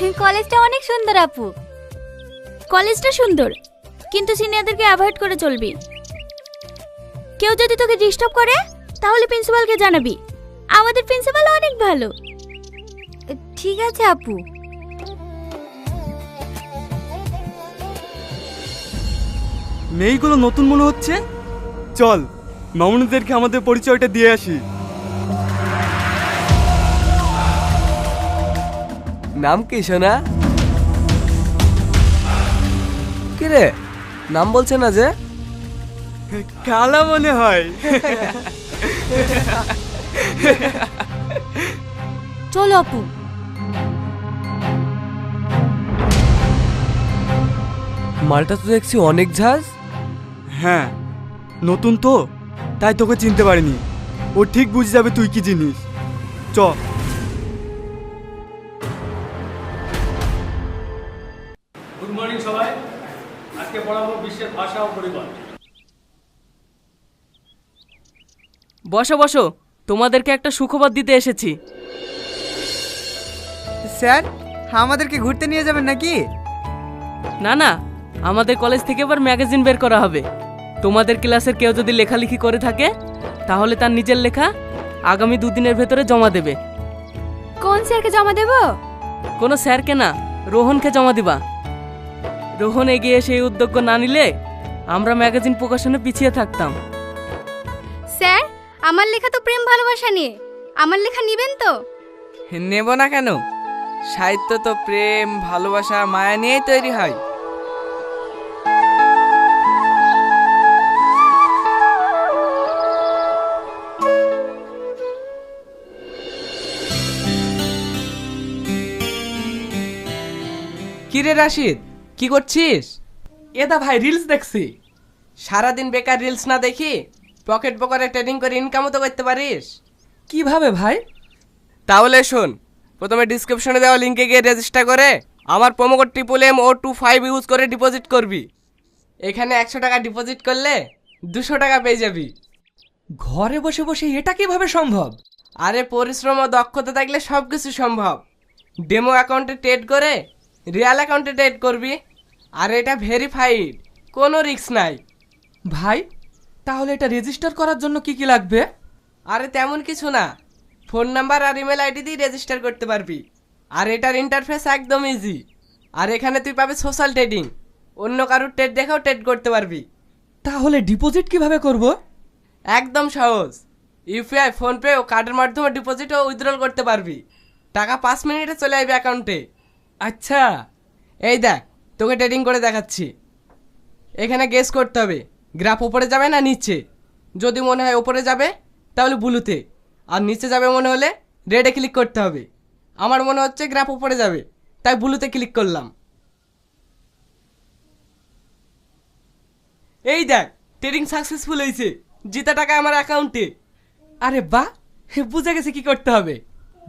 কলেজটা অনেক সুন্দর আপু। কলেজটা সুন্দর? কিন্তু সিনিয়রদেরকে অ্যাভয়েড করে চলবি। কেউ যদি তোকে ডিস্টার্ব করে তাহলে প্রিন্সিপালকে জানাবি। আমাদের প্রিন্সিপাল অনেক ভালো। ঠিক আছে আপু। মেয়েগুলো নতুন মনে হচ্ছে? চল মামুনিদেরকে আমাদের পরিচয়টা দিয়ে আসি। নাম কি সোনা? কি রে নাম বলছে না যে? কালা মনে হয়। চলো আপু। মালটা তো দেখছি অনেক ঝাঁজ। হ্যাঁ নতুন তো তাই তোকে চিনতে পারিনি। ও ঠিক বুঝে যাবে তুই কি জিনিস। চ। পরিবার। বসো বসো। তোমাদেরকে একটা সুখবর দিতে এসেছি। স্যার আমাদেরকে ঘুরতে নিয়ে যাবেন নাকি? না না। আমাদের কলেজ থেকে এবার ম্যাগাজিন বের করা হবে। তোমাদের ক্লাসের কেউ যদি লেখালেখি করে থাকে তাহলে তার নিজের লেখা আগামী দুদিনের ভেতরে জমা দেবে। কোন স্যারকে জমা দেব? কোনো স্যারকে না রোহনকে জমা দিবা। রোহন এগিয়ে সেই উদ্যোগ না নিলে আমরা ম্যাগাজিন প্রকাশনে পিছিয়ে থাকতাম। স্যার আমার লেখা তো প্রেম ভালোবাসা নিয়ে। আমার লেখা নিবেন তো? নেব না কেন? সাহিত্য তো প্রেম ভালোবাসা মায়া নিয়েই তৈরি হয়। কিরে রাশিদ কি করছিস? এদা ভাই রিলস দেখছি। সারাদিন বেকার রিলস না দেখি পকেট পকেটে ট্রেডিং করে ইনকামও তো করতে পারিস। কীভাবে ভাই? তাহলে শোন প্রথমে ডিসক্রিপশনে দেওয়া লিঙ্কে গিয়ে রেজিস্টার করে আমার promo code triple M O two five use করে ডিপোজিট করবি। এখানে একশো টাকা ডিপোজিট করলে দুশো টাকা পেয়ে যাবি। ঘরে বসে বসে এটা কীভাবে সম্ভব? আরে পরিশ্রম ও দক্ষতা থাকলে সব কিছু সম্ভব ডেমো অ্যাকাউন্টে ট্রেড করে রিয়েল অ্যাকাউন্টে ট্রেড করবি। আর এটা ভেরিফাইড কোনো রিস্ক নাই। ভাই তাহলে এটা রেজিস্টার করার জন্য কি কি লাগবে? আরে তেমন কিছু না। ফোন নাম্বার আর ইমেল আইডি দিয়ে রেজিস্টার করতে পারবি। আর এটার ইন্টারফেস একদম ইজি আর এখানে তুই পাবি সোশ্যাল ট্রেডিং অন্য কারোর ট্রেড দেখেও ট্রেড করতে পারবি। তাহলে ডিপোজিট কীভাবে করব? একদম সহজ। ইউপিআই ফোনপে ও কার্ডের মাধ্যমে ডিপোজিট ও উইথড্রল করতে পারবি। টাকা পাঁচ মিনিটে চলে আসবে অ্যাকাউন্টে আচ্ছা। এই দেখ তোকে ট্রেডিং করে দেখাচ্ছি। এখানে গেস করতে হবে। গ্রাফ ওপরে যাবে না নিচে? যদি মনে হয় ওপরে যাবে, তাহলে ব্লুতে আর নিচে যাবে মনে হলে রেডে ক্লিক করতে হবে। আমার মনে হচ্ছে গ্রাফ ওপরে যাবে, তাই ব্লুতে ক্লিক করলাম। এই দেখ ট্রেডিং সাকসেসফুল হয়েছে, জিতা টাকা আমার অ্যাকাউন্টে আরে বাহ, বুঝে গেছে কি করতে হবে।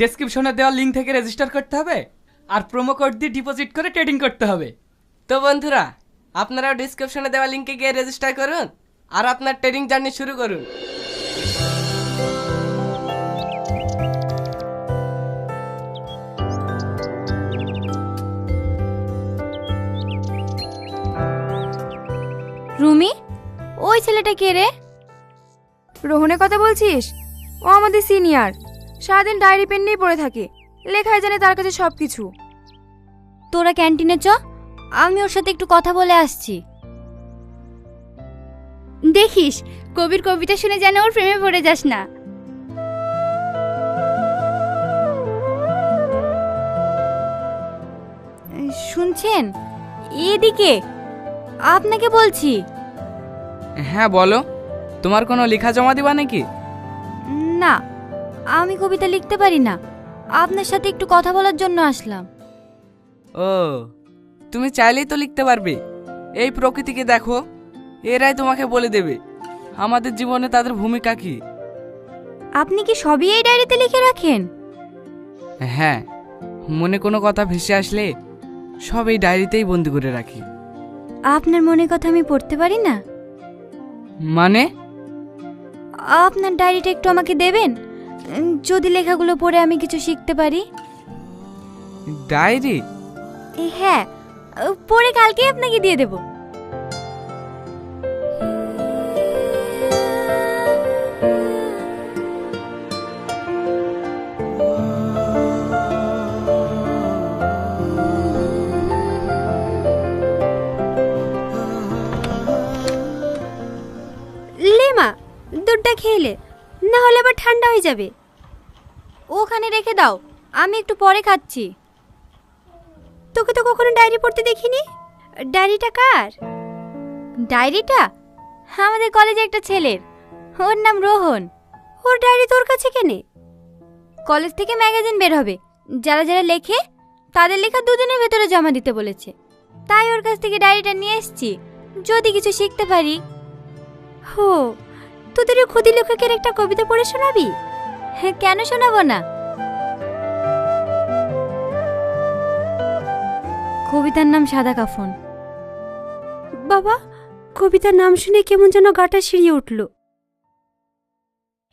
ডেসক্রিপশনে দেওয়া লিঙ্ক থেকে রেজিস্টার করতে হবে, আর প্রোমো কোড দিয়ে ডিপোজিট করে ট্রেডিং করতে হবে। তো বন্ধুরা আপনারাও ডিসক্রিপশনে দেওয়া লিঙ্কে গিয়ে রেজিস্টার করুন আর আপনার ট্রেডিং জার্নি শুরু করুন। রুমি ওই ছেলেটা কে রে? রোহনের কথা বলছিস? ও আমাদের সিনিয়র সারাদিন ডায়েরি পেন নিয়ে পড়ে থাকে। লেখায় জানে তার কাছে সব কিছু তোরা ক্যান্টিনে চ। আমি ওর সাথে একটু কথা বলে আসছি। দেখিস কবির কবিতা শুনে যেন ওর প্রেমে পড়ে যাস না। শুনছেন? এদিকে আপনাকে বলছি। হ্যাঁ বলো। তোমার কোনো লেখা জমা দিবা নাকি? না আমি কবিতা লিখতে পারি না। আপনার সাথে একটু কথা বলার জন্য আসলাম। ও তুমি চাইলেই তো লিখতে পারবে। এই প্রকৃতিকে দেখো এরাই তোমাকে বলে দেবে আমাদের জীবনে তাদের ভূমিকা কি। আপনি কি সবই এই ডায়েরিতে লিখে রাখেন? হ্যাঁ মনে কোনো কথা ভেসে আসলে সব এই ডায়েরিতেই বন্দি করে রাখি। আপনার মনে কথা আমি পড়তে পারি না? মানে? আপনার ডায়েরিটা একটু আমাকে দেবেন? উম, যদি লেখাগুলো পড়ে আমি কিছু শিখতে পারি? ডায়েরি? এ, হ্যাঁ পরে কালকে আপনাকে দিয়ে দেব। দুধটা খেলে না হলে আবার ঠান্ডা হয়ে যাবে। ওখানে রেখে দাও, আমি একটু পরে খাচ্ছি। তোকে তো কখনো ডায়েরি পড়তে দেখিনি? ডায়েরিটা কার? ডায়েরিটা? আমাদের কলেজে একটা ছেলের। ওর নাম রোহন। ওর ডায়েরি তোর কাছে কেনে? কলেজ থেকে ম্যাগাজিন বের হবে। যারা যারা লেখে, তাদের লেখা দুদিনের ভেতরে জমা দিতে বলেছে। তাই ওর কাছ থেকে ডায়েরিটা নিয়ে এসেছি। যদি কিছু শিখতে পারি। হো, তোদের ক্ষুদি লেখকের একটা কবিতা পড়ে শোনাবি? হ্যাঁ কেন শোনাবো না? কবিতার নাম সাদা কাফন। বাবা কবিতার নাম শুনে কেমন যেন গাটা সিঁড়িয়ে উঠল।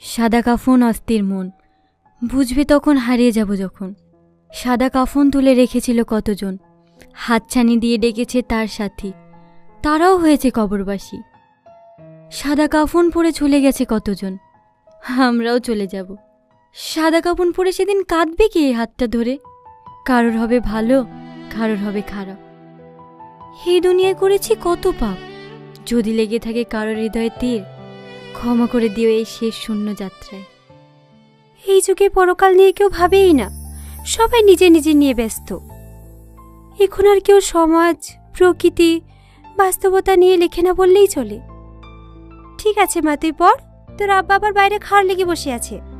সাদা কাফন অস্থির মন। বুঝবে তখন হারিয়ে যাব যখন। সাদা কাফন তুলে রেখেছিল কতজন। হাতছানি দিয়ে ডেকেছে তার সাথী। তারাও হয়েছে কবরবাসী। সাদা কাফন পরে চলে গেছে কতজন। আমরাও চলে যাব। সাদা কাফন পরে সেদিন কাঁদবে কি এই হাতটা ধরে? কারোর হবে ভালো কারোর হবে খারাপ। এই দুনিয়ায় করেছি কত পাপ। যদি লেগে থাকে কারোর হৃদয়ে তীর, ক্ষমা করে দিও এই শেষ শূন্য যাত্রায়। এই যুগে পরকাল নিয়ে কেউ ভাবেই না। সবাই নিজে নিজে নিয়ে ব্যস্ত। এখন আর কেউ সমাজ, প্রকৃতি, বাস্তবতা নিয়ে লেখে না বললেই চলে। ঠিক আছে মা, তুই পড়। তোর আব্বা আবার বাইরে খাওয়ার লেগে বসে আছে।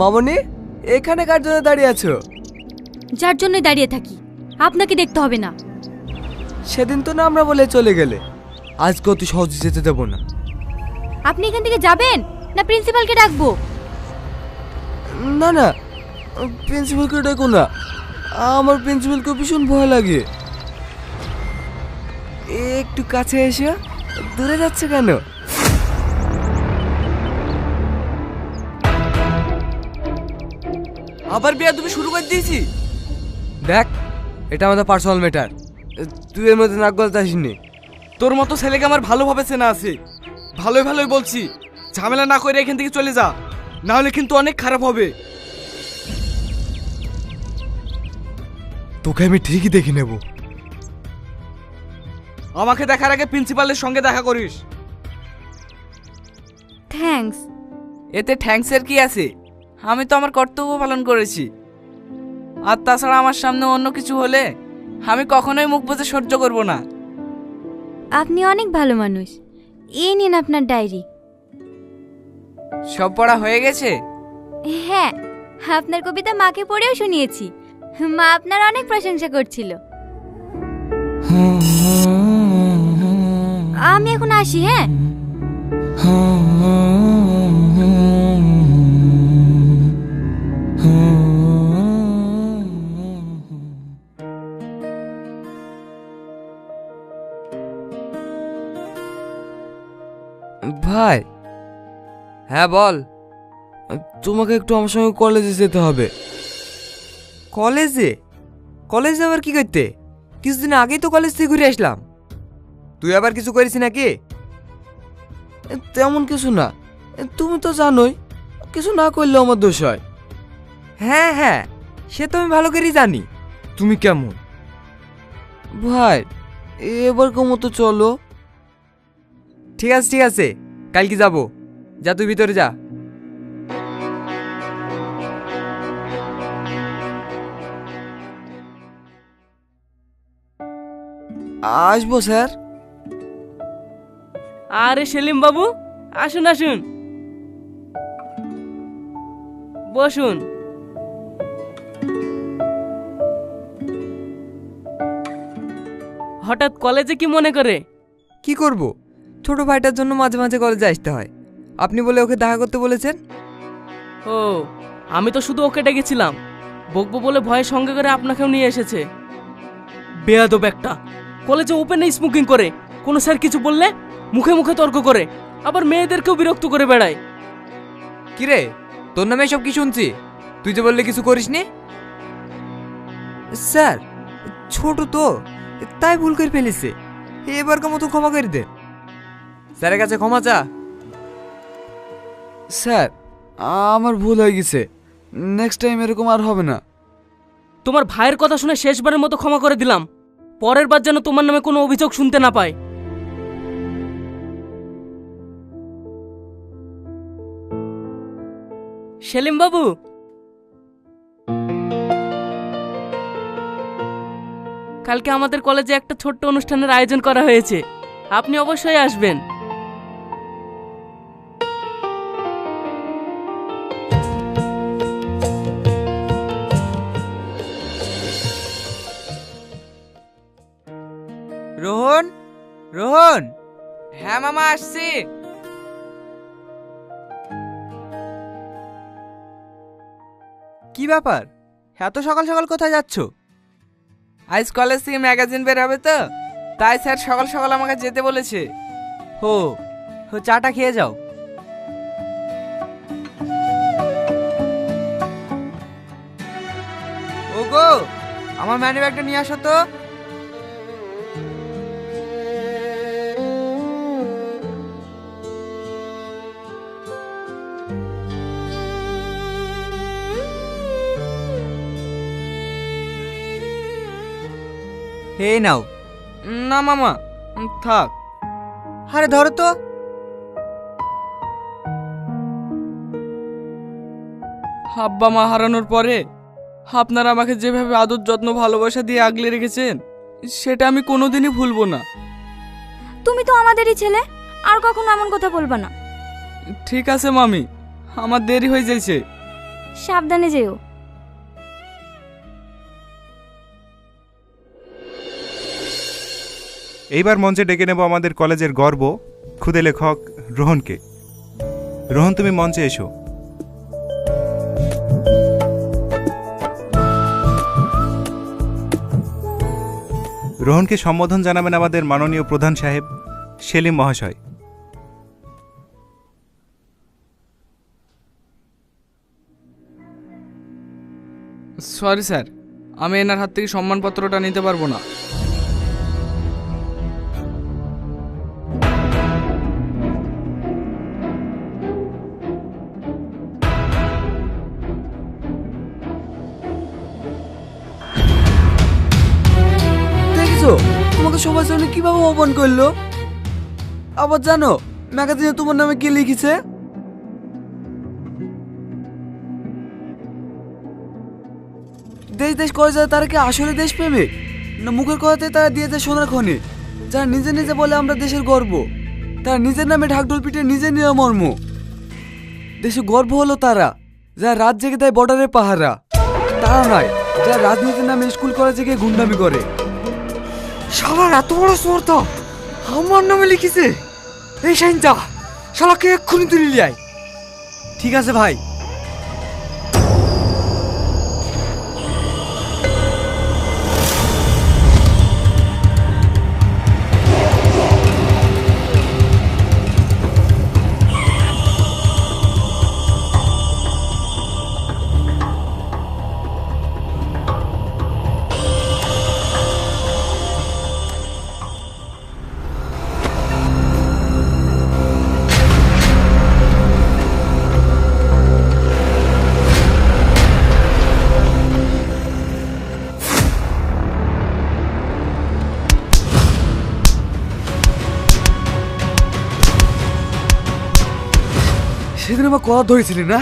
মামনি এখানে কার জন্য দাঁড়িয়ে আছো? যার জন্যই দাঁড়িয়ে থাকি। আপনাকে দেখতে হবে না। সেদিন তো না আমরা বলে চলে গেলে। আজকে অত সহজে যেতে দেবো না। আপনি এখান থেকে যাবেন? না প্রিন্সিপালকে ডাকবো? না না প্রিন্সিপালকে ডাকো না। আমার প্রিন্সিপালকে ভীষণ ভয় লাগে। একটু কাছে এসে। দূরে যাচ্ছে কেন? আবার বিয়া তুমি শুরু করে দিয়েছি। দেখ এটা আমাদের পার্সোনাল ম্যাটার তুই এর মধ্যে নাক গলতে আসিনি তোর মতো ছেলেকে আমার ভালোভাবে চেনা আছে। ভালোই ভালোই বলছি। ঝামেলা না করে এখান থেকে চলে যা। না হলে কিন্তু অনেক খারাপ হবে। তোকে আমি ঠিকই দেখে নেব। আমাকে দেখার আগে প্রিন্সিপালের সঙ্গে দেখা করিস। থ্যাঙ্কস এতে থ্যাঙ্কসের কি আছে? আমি তো আমার কর্তব্য পালন করেছি। আর তাছাড়া আমার সামনে অন্য কিছু হলে আমি কখনোই মুখ বুঝে সহ্য করব না। আপনি অনেক ভালো মানুষ। এই নিন আপনার ডায়েরি। সব পড়া হয়ে গেছে? হ্যাঁ আপনার কবিতা মাকে পড়েও শুনিয়েছি। মা আপনার অনেক প্রশংসা করছিল। আমি এখন আসি হ্যাঁ? ভাই। হ্যাঁ বল। তোমাকে একটু আমার সঙ্গে কলেজে যেতে হবে। কলেজে কলেজে আবার কি করতে? কিছুদিন আগেই তো কলেজ থেকে ঘুরে আসলাম। তুই আবার কিছু করিস নাকি? তেমন কিছু না। তুমি তো জানোই কিছু না করলেও আমার দোষ হয়। হ্যাঁ হ্যাঁ সে তো আমি ভালো করেই জানি। তুমি কেমন? ভাই এবার মতো চলো। ঠিক আছে ঠিক আছে। কালকে যাব। যা তুই ভিতরে যা। আসব স্যার। আরে সেলিম বাবু আসুন আসুন। বসুন। হঠাৎ কলেজে কি মনে করে? কি করব? ছোট ভাইটার জন্য মাঝে মাঝে কলেজে আসতে হয়। আপনি বলে ওকে দেখা করতে বলেছেন? ও আমি তো শুধু ওকে ডেকেছিলাম। বকবো বলে ভয়ের সঙ্গে করে আপনাকেও নিয়ে এসেছে। বেয়াদব একটা। কলেজে ওপেনে স্মোকিং করে। কোনো স্যার কিছু বললে মুখে মুখে তর্ক করে। আবার মেয়েদেরকেও বিরক্ত করে বেড়ায়। কিরে তোর নামে সব কি শুনছি? তুই যে বললে কিছু করিসনি স্যার ছোট তো তাই ভুল করে ফেলেছে। এবারকার মতো ক্ষমা করে দে স্যারের কাছে ক্ষমা চা। স্যার আমার ভুল হয়ে গেছে। নেক্সট টাইম এরকম আর হবে না। তোমার ভাইয়ের কথা শুনে শেষবারের মতো ক্ষমা করে দিলাম। পরের বার যেন তোমার নামে কোনো অভিযোগ শুনতে না পায়। সেলিম বাবু কালকে আমাদের কলেজে একটা ছোট্ট অনুষ্ঠানের আয়োজন করা হয়েছে। আপনি অবশ্যই আসবেন। কি ব্যাপার? এত সকাল সকাল কোথায় যাচ্ছ? আজ কলেজ থেকে ম্যাগাজিন বের হবে তো? তাই স্যার সকাল সকাল আমাকে যেতে বলেছে। হো হো, চাটা খেয়ে যাও। ওগো, আমার ম্যানি ব্যাগটা নিয়ে আসো তো। হে নাও। না মামা থাক। আরে ধরো তো। আব্বা মা হারানোর পরে আপনারা আমাকে যেভাবে আদর যত্ন ভালোবাসা দিয়ে আগলে রেখেছেন সেটা আমি কোনোদিনই ভুলবো না। তুমি তো আমাদেরই ছেলে আর কখনো এমন কথা বলবা না। ঠিক আছে মামি আমার দেরি হয়ে যাইছে। সাবধানে যেও। এইবার মঞ্চে ডেকে নেব আমাদের কলেজের গর্ব খুদে লেখক রোহনকে। রোহন, তুমি মঞ্চে এসো। রোহনকে সম্বোধন জানাবেন আমাদের মাননীয় প্রধান সাহেব সেলিম মহাশয়। সরি স্যার, আমি এনার হাত থেকে সম্মানপত্রটা নিতে পারব না। সামনে কীভাবে অপমান করল? আবার জানো ম্যাগাজিনে তোমার নামে কি লিখেছে? দেশ দেশ করে যায় তারা কি আসলে দেশ প্রেমিক? না মুখের কথাতে তারা দিয়ে যায় সোনার খনি? যারা নিজে নিজে বলে আমরা দেশের গর্ব, তারা নিজের নামে ঢাকঢোল পিটে নিজে নিয়ে মর্ম দেশে গর্ব হলো তারা, যারা রাত জেগে দেয় বর্ডারের পাহারা। তারা নয়, যারা রাজনীতির নামে স্কুল কলেজে গিয়ে গুন্ডামি করে। শালার এত বড় স্পর্ধা আমার নামে লিখেছে। এই সাইনটা শালাকে এক্ষুনি তুলি লিয়াই ঠিক আছে ভাই। আমার কথা ধরেছিলি না?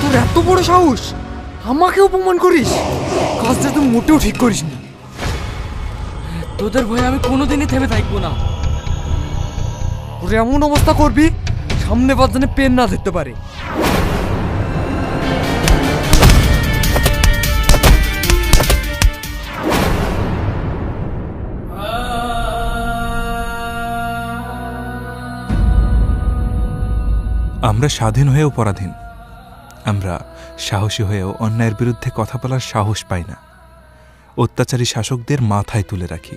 তোর এত বড় সাহস? আমাকে অপমান করিস? কাজটা তুই মোটেও ঠিক করিস না তোদের ভয়ে আমি কোনোদিনই থেমে থাকব না। তোর এমন অবস্থা করবি সামনে বাজানে পেন না ধরতে পারে। আমরা স্বাধীন হয়েও পরাধীন। আমরা সাহসী হয়েও অন্যায়ের বিরুদ্ধে কথা বলার সাহস পাই না। অত্যাচারী শাসকদের মাথায় তুলে রাখি।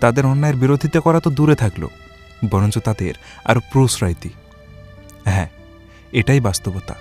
তাদের অন্যায়ের বিরোধিতা করা তো দূরে থাকল, বরঞ্চ তাদের আরও প্রশ্রয় দিই। হ্যাঁ এটাই বাস্তবতা।